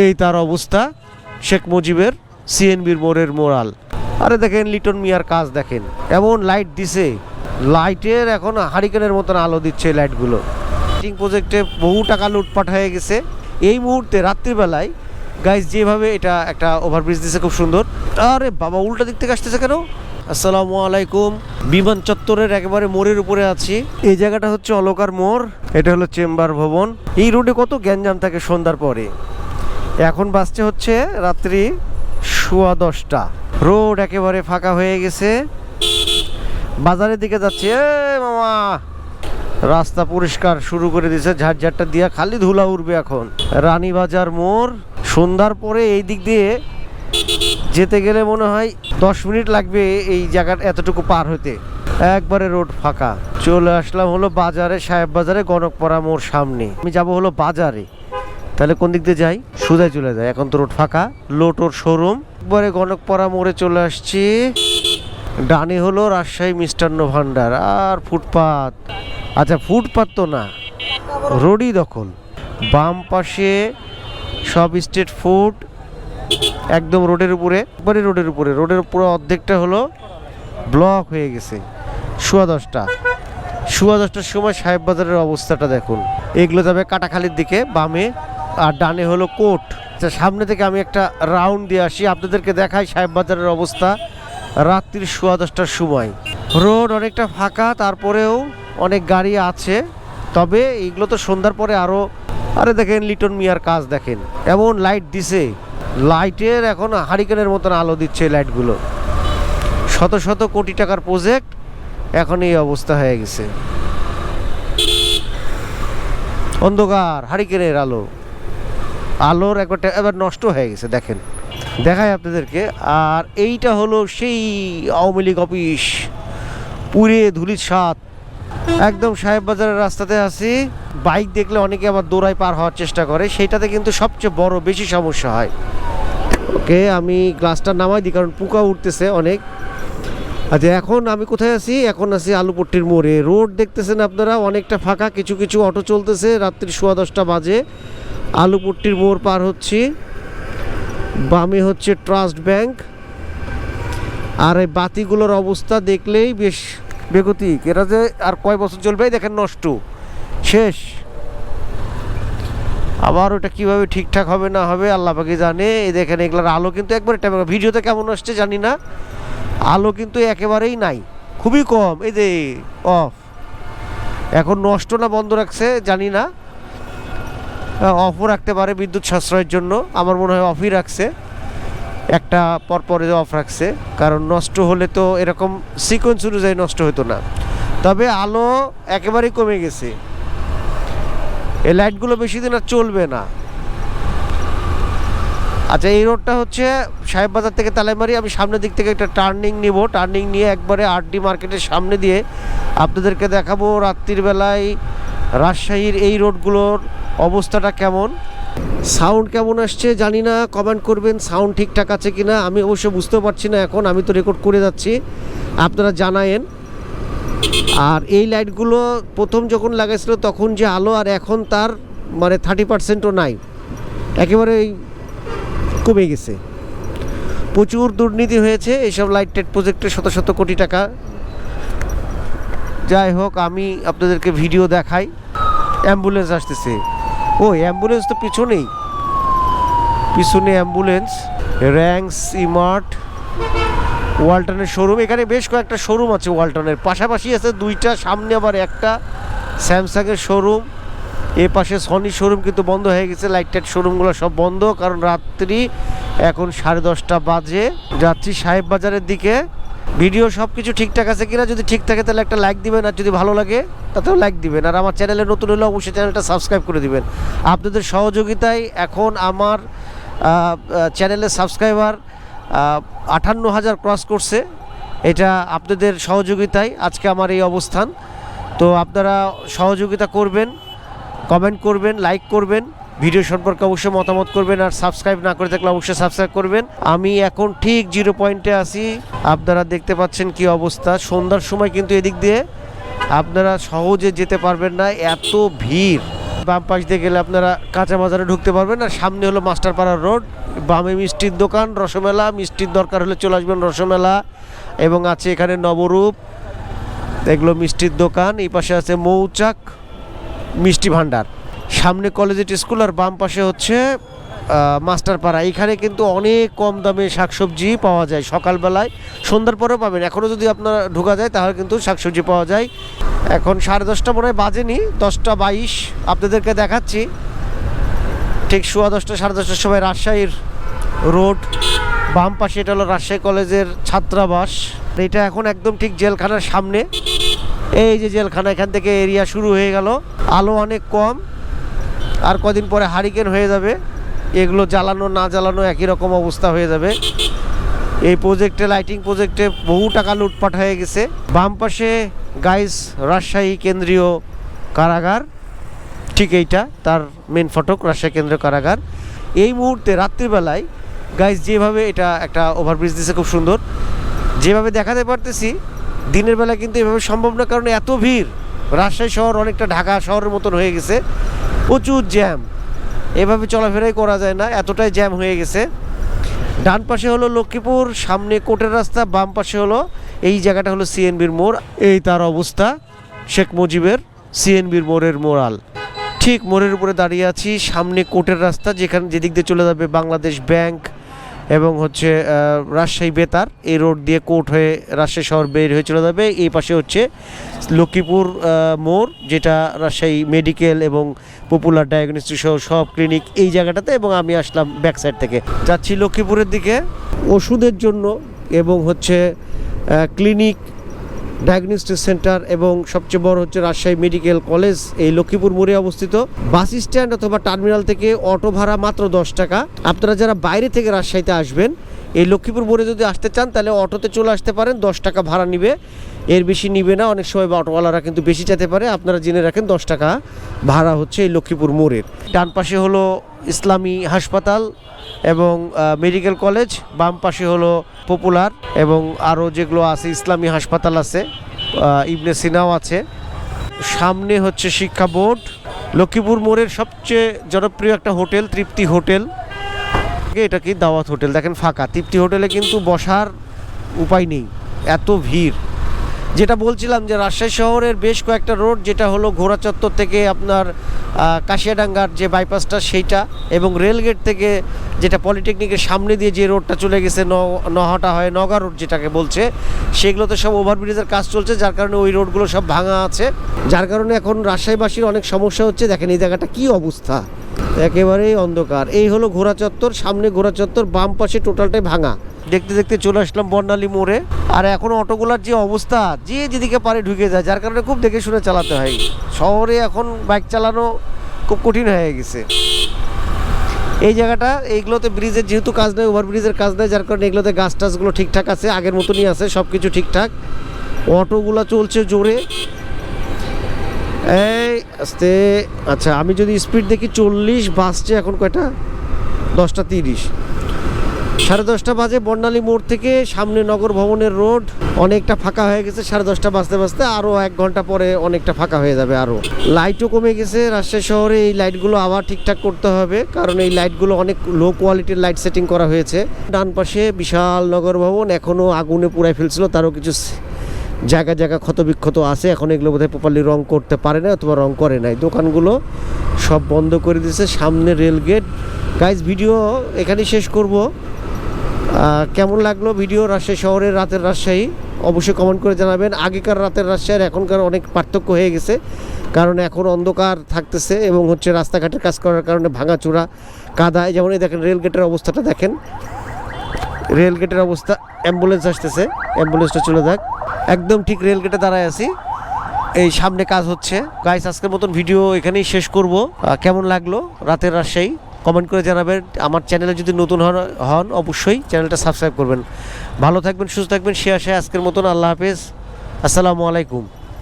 এই তার অবস্থা। শেখ মুজিবের সিএনবির মোড়ের মোরাল আরে দেখেন, লিটন মিয়ার কাজ দেখেন। এমন লাইট দিছে। লাইটের এখন হারিকেনের মতন আলো দিচ্ছে লাইটগুলো লাইটিং প্রজেক্টে বহু টাকা লুটপাট হয়ে গেছে। এই মুহূর্তে রাত্রিবেলায় গাইজ যেভাবে এটা একটা ওভারব্রিজ দিছে, খুব সুন্দর। আরে বাবা, উল্টা দিক থেকে আসতেছে কেন? আসসালামু আলাইকুম। বিমান চত্বরের একেবারে মোড়ের উপরে আছি। এই জায়গাটা হচ্ছে অলকার মোড়। এটা হলো চেম্বার ভবন। এই রোডে কত গ্যাঞ্জাম থাকে সন্ধ্যার পরে। এখন বাসছে হচ্ছে রাত্রি সোয়া দশটা। রোড একেবারে ফাঁকা হয়ে গেছে। বাজারের দিকে যাচ্ছে। এ মামা! রাস্তা পরিষ্কার শুরু করে দিয়েছে। ঝাড়ঝাড়টা দিয়া খালি ধুলা উঠবে এখন। রানীবাজার মোড়। সন্ধ্যার পরে এই দিক দিয়ে যেতে গেলে মনে হয় দশ মিনিট লাগবে এই জায়গাটা এতটুকু পার হতে। একবারে রোড ফাঁকা। চলে আসলাম হলো বাজারে, সাহেব বাজারে, গণকপাড়া মোড় সামনে। আমি যাব হলো বাজারে। তাহলে কোন দিক দিয়ে যাই? সোজাই চলে যায় এখন তো রোড ফাঁকা। লোটোর শোরুম। একবারে গণকপাড়া মোড়ে চলে আসছি। ডানে হলো রাজশাহী মিষ্টান্ন ভান্ডার আর ফুটপাত। আচ্ছা ফুটপাত তো না। রোডই দখল। বাম পাশে সব স্ট্রিট ফুড। একদম রোডের উপরে। একবারে রোডের উপরে। রোডের পুরো অর্ধেকটা হলো ব্লক হয়ে গেছে। সোয়া দশটা। সোয়া দশটার সময় সাহেব বাজারের অবস্থাটা দেখুন। এগুলো যাবে কাটাখালির দিকে, বামে। আর ডানে হলো কোট আচ্ছা সামনে থেকে আমি একটা রাউন্ড দিয়ে আসি। আপনাদেরকে দেখাই সাহেব বাজারের অবস্থা রাত্রির সোয়া দশটার সময়। রোড অনেকটা ফাঁকা, তারপরেও অনেক গাড়ি আছে। তবে এইগুলো তো সন্ধ্যার পরে আরও আরে দেখেন লিটন মিয়ার কাজ দেখেন। এমন লাইট দিছে। লাইটের এখন হারিকেনের মতন আলো দিচ্ছে লাইটগুলো শত শত কোটি টাকার প্রজেক্ট এখন এই অবস্থা হয়ে গেছে। অন্ধকার, হারিকেনের আলো। আলোর একবার এবার নষ্ট হয়ে গেছে, দেখেন। দেখাই আপনাদেরকে, আর এইটা হলো সেই আওয়ামী লীগ অফিস পুরে ধুলির সাত একদম সাহেব বাজারের রাস্তাতে আছি, বাইক দেখলে অনেকে আবার দৌড়ায় পার হওয়ার চেষ্টা করে, সেইটাতে কিন্তু সবচেয়ে বড় বেশি সমস্যা হয়। ওকে, আমি গ্লাসটা নামাই দিই, কারণ পোকা উঠতেছে অনেক। আচ্ছা এখন আমি কোথায় আছি? এখন আছি আলুপট্টির মোড়ে। রোড দেখতেছেন আপনারা, অনেকটা ফাঁকা, কিছু কিছু অটো চলতেছে, রাত্রি সোয়া দশটা বাজে। আলুপট্টির মোড় পার হচ্ছি। বামে হচ্ছে ট্রাস্ট ব্যাংক। আর এই বাতিগুলোর অবস্থা দেখলেই বেশ বেগতিক। এরা যে আর কয় বছর চলবে দেখেন নষ্ট। শেষ। আবার ওটা কীভাবে ঠিকঠাক হবে, না হবে, আল্লাহ পাকে জানে। এই দেখেন, এগুলোর আলো কিন্তু একবারে ভিডিওতে কেমন আসছে জানি না। আলো কিন্তু একেবারেই নাই। খুবই কম। এই যে, অফ। এখন নষ্ট না বন্ধ রাখছে, জানি না। অফও রাখতে পারে বিদ্যুৎ সাশ্রয়ের জন্য। আমার মনে হয় অফই রাখছে। একটা পরপরে অফ রাখছে। কারণ নষ্ট হলে তো এরকম সিকোয়েন্স অনুযায়ী নষ্ট হতো না। তবে আলো একেবারেই কমে গেছে। এই লাইটগুলো বেশি দিন আর চলবে না। আচ্ছা এই রোডটা হচ্ছে সাহেব বাজার থেকে তালাইমারি আমি সামনের দিক থেকে একটা টার্নিং নিব। টার্নিং নিয়ে একবারে আরডি মার্কেটের সামনে দিয়ে আপনাদেরকে দেখাবো রাত্রির বেলায় রাজশাহীর এই রোডগুলোর অবস্থাটা কেমন? সাউন্ড কেমন আসছে জানি না কমেন্ট করবেন, সাউন্ড ঠিকঠাক আছে কিনা, আমি অবশ্য বুঝতেও পারছি না এখন, আমি তো রেকর্ড করে যাচ্ছি, আপনারা জানায়েন। আর এই লাইটগুলো প্রথম যখন লাগাইছিল তখন যে আলো, আর এখন তার মানে থার্টি পার্সেন্টও নাই, একেবারে কমে গেছে। প্রচুর দুর্নীতি হয়েছে, এইসব লাইট টেট প্রজেক্টে শত শত কোটি টাকা। যাই হোক, আমি আপনাদেরকে ভিডিও দেখাই অ্যাম্বুলেন্স আসতেছে। ও অ্যাম্বুলেন্স তো পিছনেই। পিছনে অ্যাম্বুলেন্স র্যাঙ্কস ইমার্ট ওয়ালটনের শোরুম এখানে বেশ কয়েকটা শোরুম আছে ওয়ালটনের। পাশাপাশি আছে দুইটা, সামনে আবার একটা স্যামসাংয়ের শোরুম এ পাশে সনি শোরুম কিন্তু বন্ধ হয়ে গেছে। লাইট টাইট শোরুমগুলো সব বন্ধ, কারণ রাত্রি এখন সাড়ে দশটা বাজে। যাচ্ছি সাহেব বাজারের দিকে। ভিডিও সব কিছু ঠিকঠাক আছে কিনা যদি ঠিক থাকে, তাহলে একটা লাইক দিবেন, আর যদি ভালো লাগে, তাতেও লাইক দিবেন। আর আমার চ্যানেলে নতুন হলে অবশ্যই চ্যানেলটা সাবস্ক্রাইব করে দিবেন। আপনাদের সহযোগিতায় এখন আমার চ্যানেলের সাবস্ক্রাইবার আটান্ন হাজার ক্রস করছে। এটা আপনাদের সহযোগিতায় আজকে আমার এই অবস্থান। তো আপনারা সহযোগিতা করবেন কমেন্ট করবেন লাইক করবেন। ভিডিও সম্পর্কে অবশ্যই মতামত করবেন আর সাবস্ক্রাইব না করে থাকলে অবশ্যই সাবস্ক্রাইব করবেন। আমি এখন ঠিক জিরো পয়েন্টে আছি। আপনারা দেখতে পাচ্ছেন কি অবস্থা। সন্ধ্যার সময় কিন্তু এদিক দিয়ে আপনারা সহজে যেতে পারবেন না। এত ভিড়। বাম পাশ দিয়ে গেলে আপনারা কাঁচা বাজারে ঢুকতে পারবেন আর সামনে হলো মাস্টারপাড়া রোড। বামে মিষ্টির দোকান, রসমেলা। মিষ্টির দরকার হলে চলে আসবেন রসমেলা। এবং আছে এখানে নবরূপ। এগুলো মিষ্টির দোকান। এই পাশে আছে মৌচাক মিষ্টি ভাণ্ডার। সামনে কলেজের স্কুল আর বাম পাশে হচ্ছে মাস্টারপাড়া। এখানে কিন্তু অনেক কম দামে শাকসবজি পাওয়া যায় সকালবেলায়। সন্ধ্যার পরেও পাবেন। এখনও যদি আপনার ঢোকা যায়, তাহলে কিন্তু শাকসবজি পাওয়া যায়। এখন সাড়ে দশটা মনে হয় বাজেনি, দশটা বাইশ। আপনাদেরকে দেখাচ্ছি। ঠিক সোয়া দশটা, সাড়ে দশটার সময় রাজশাহীর রোড। বাম পাশে এটা হলো রাজশাহী কলেজের ছাত্রাবাস। এটা এখন একদম ঠিক জেলখানার সামনে। এই যে জেলখানা, এখান থেকে এরিয়া শুরু হয়ে গেল। আলো অনেক কম। আর কদিন পরে হারিকেন হয়ে যাবে। এগুলো জ্বালানো, না জ্বালানো একই রকম অবস্থা হয়ে যাবে। এই প্রজেক্টে লাইটিং প্রজেক্টে বহু টাকা লুটপাট হয়ে গেছে। বাম পাশে গাইস রাজশাহী কেন্দ্রীয় কারাগার, ঠিক এইটা, তার মেন ফটক, রাজশাহী কেন্দ্রীয় কারাগার। এই মুহূর্তে রাত্রিবেলায় গাইস যেভাবে এটা একটা ওভারব্রিজ দিছে খুব সুন্দর। যেভাবে দেখাতে পারতেছি, দিনের বেলা কিন্তু এভাবে সম্ভব না, কারণ এত ভিড়। রাজশাহী শহর অনেকটা ঢাকা শহরের মতন হয়ে গেছে। প্রচুর জ্যাম এভাবে চলাফেরাই করা যায় না, এতটাই জ্যাম হয়ে গেছে। ডান পাশে হলো লক্ষ্মীপুর, সামনে কোটের রাস্তা, বাম পাশে হলো এই জায়গাটা হলো সিএনবির মোড়। এই তার অবস্থা, শেখ মুজিবের সিএনবির মোড়ের মোড়াল। ঠিক মোড়ের উপরে দাঁড়িয়ে আছি, সামনে কোটের রাস্তা, যেখানে যেদিক দিয়ে চলে যাবে বাংলাদেশ ব্যাংক। এবং হচ্ছে রাজশাহী বেতার, এই রোড দিয়ে কোর্ট হয়ে রাজশাহী শহর বের হয়ে চলে যাবে এই পাশে হচ্ছে লক্ষ্মীপুর মোড়, যেটা রাজশাহী মেডিকেল এবং পপুলার ডায়াগনস্টিক সহ সব ক্লিনিক এই জায়গাটাতে এবং আমি আসলাম ব্যাক সাইড থেকে। যাচ্ছি লক্ষ্মীপুরের দিকে। ওষুধের জন্য এবং হচ্ছে ক্লিনিক ডায়াগনস্টিক সেন্টার এবং সবচেয়ে বড় হচ্ছে রাজশাহী মেডিকেল কলেজ এই লক্ষ্মীপুর মোড়ে অবস্থিত। বাস স্ট্যান্ড অথবা টার্মিনাল থেকে অটো ভাড়া মাত্র দশ টাকা। আপনারা যারা বাইরে থেকে রাজশাহীতে আসবেন, এই লক্ষ্মীপুর মোড়ে যদি আসতে চান, তাহলে অটোতে চলে আসতে পারেন, দশ টাকা ভাড়া নিবে। এর বেশি নিবে না, অনেক সময় বা অটোওয়ালারা কিন্তু বেশি যেতে পারে। আপনারা জেনে রাখেন দশ টাকা ভাড়া হচ্ছে এই লক্ষ্মীপুর মোড়ের। ডান পাশে হলো ইসলামী হাসপাতাল এবং মেডিকেল কলেজ। বাম পাশে হলো পপুলার এবং আরও যেগুলো আছে, ইসলামী হাসপাতাল আছে ইবনে সিনাও আছে। সামনে হচ্ছে শিক্ষা বোর্ড। লক্ষ্মীপুর মোড়ের সবচেয়ে জনপ্রিয় একটা হোটেল, তৃপ্তি হোটেল। এটা কি দাওয়াত হোটেল? দেখেন ফাঁকা। তৃপ্তি হোটেলে কিন্তু বসার উপায় নেই। এত ভিড়। যেটা বলছিলাম যে রাজশাহী শহরের বেশ কয়েকটা রোড, যেটা হলো ঘোড়া চত্বর থেকে আপনার কাশিয়াডাঙ্গার যে বাইপাসটা সেইটা এবং রেলগেট থেকে যেটা পলিটেকনিকের সামনে দিয়ে যে রোডটা চলে গেছে নহাটা হয় নগা রোড যেটাকে বলছে, সেগুলোতে সব ওভারব্রিজের কাজ চলছে, যার কারণে ওই রোডগুলো সব ভাঙা আছে। যার কারণে এখন রাজশাহীবাসীর অনেক সমস্যা হচ্ছে, দেখেন এই জায়গাটা কি অবস্থা? একেবারেই অন্ধকার। এই হলো ঘোড়া চত্বর, সামনে ঘোড়া চত্বর, বাম পাশে টোটালটাই ভাঙা। দেখতে দেখতে চলে আসলাম বর্ণালী মোড়ে। আর এখন অটোগুলার যে অবস্থা, যে যেদিকে পারে ঢুকে যায়, যার কারণে খুব দেখে শুনে চালাতে হয়। শহরে এখন বাইক চালানো খুব কঠিন হয়ে গেছে। এই জায়গাটা, এইগুলোতে ব্রিজের যেহেতু কাজ নেই ওভার ব্রিজের কাজ নেই, যার কারণে এগুলোতে গাছ টাছগুলো ঠিকঠাক আছে, আগের মতনই আছে সব কিছু ঠিকঠাক। অটোগুলো চলছে জোরে। এই, আস্তে আচ্ছা আমি যদি স্পিড দেখি চল্লিশ, বাসছে এখন কয়টা? দশটা তিরিশ। সাড়ে দশটা বাজে বর্ণালী মোড় থেকে সামনে নগর ভবনের রোড। অনেকটা ফাঁকা হয়ে গেছে, সাড়ে দশটা বাজতে বাজতে আরও এক ঘণ্টা পরে অনেকটা ফাঁকা হয়ে যাবে আরও লাইটও কমে গেছে, রাজশাহী শহরে এই লাইটগুলো আবার ঠিকঠাক করতে হবে, কারণ এই লাইটগুলো অনেক লো কোয়ালিটির লাইট সেটিং করা হয়েছে। ডান পাশে বিশাল নগর ভবন এখনও আগুনে পুড়ায় ফেলছিল, তারও কিছু জায়গা জায়গা ক্ষতবিক্ষত আছে, এখন এগুলো বোধহয় প্রপারলি রং করতে পারে না অথবা রং করে নাই। দোকানগুলো সব বন্ধ করে দিয়েছে, সামনে রেল গেট গাইজ ভিডিও এখানেই শেষ করব। কেমন লাগল ভিডিও রাজশাহী শহরের রাতের রাজশাহী? অবশ্যই কমেন্ট করে জানাবেন। আগেকার রাতের রাজশাহীর এখনকার অনেক পার্থক্য হয়ে গেছে, কারণ এখন অন্ধকার থাকতেছে এবং হচ্ছে রাস্তাঘাটের কাজ করার কারণে ভাঙাচোরা, কাদা যেমন এই দেখেন, রেল গেটের অবস্থাটা দেখেন। রেল গেটের অবস্থা অ্যাম্বুলেন্স আসতেছে অ্যাম্বুলেন্সটা চলে যাক। একদম ঠিক রেল গেটে দাঁড়ায় আছি। এই সামনে কাজ হচ্ছে। গাইস আজকের মতন ভিডিও এখানেই শেষ করব। কেমন লাগল রাতের রাজশাহী? কমেন্ট করে জানাবেন। আমার চ্যানেলে যদি নতুন হন হন, অবশ্যই চ্যানেলটা সাবস্ক্রাইব করবেন। ভালো থাকবেন, সুস্থ থাকবেন, সে আশায় আজকের মতন। আল্লাহ হাফেজ। আসসালামু আলাইকুম।